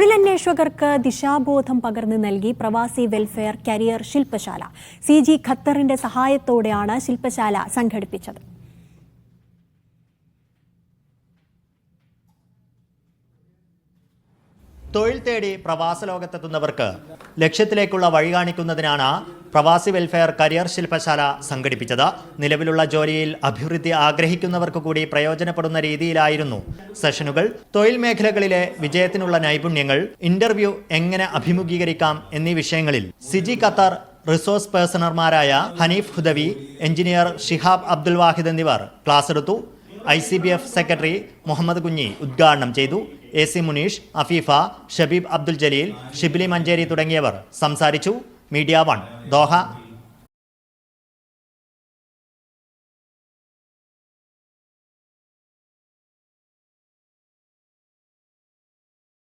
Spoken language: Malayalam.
തൊഴിലന്വേഷകർക്ക് ദിശാബോധം പകർന്നു നൽകി പ്രവാസി വെൽഫെയർ കരിയർ ശില്പശാല. സി ജി ഖത്തറിന്റെ സഹായത്തോടെയാണ് ശില്പശാല സംഘടിപ്പിച്ചത്. തൊഴിൽ തേടി പ്രവാസ ലോകത്തെത്തുന്നവർക്ക് ലക്ഷ്യത്തിലേക്കുള്ള വഴി കാണിക്കുന്നതിനാണ് പ്രവാസി വെൽഫെയർ കരിയർ ശില്പശാല സംഘടിപ്പിച്ചത്. നിലവിലുള്ള ജോലിയിൽ അഭിവൃദ്ധി ആഗ്രഹിക്കുന്നവർക്ക് കൂടി പ്രയോജനപ്പെടുന്ന രീതിയിലായിരുന്നു സെഷനുകൾ. തൊഴിൽ മേഖലകളിലെ വിജയത്തിനുള്ള നൈപുണ്യങ്ങൾ ഇന്റർവ്യൂ എങ്ങനെ അഭിമുഖീകരിക്കാം എന്നീ വിഷയങ്ങളിൽ സിജി ഖത്തർ റിസോഴ്സ് പേഴ്സണർമാരായ ഹനീഫ് ഹുദവി എഞ്ചിനീയർ ഷിഹാബ് അബ്ദുൽ വാഹിദ് എന്നിവർ ക്ലാസ് എടുത്തു. I C B F secretary Muhammad Kunhi ഉദ്ഘാടനം ചെയ്തു. എ സി മുനീഷ് അഫീഫ ഷബീബ് അബ്ദുൽ ജലീൽ ഷിബിലി മഞ്ചേരി തുടങ്ങിയവർ സംസാരിച്ചു. Media one Doha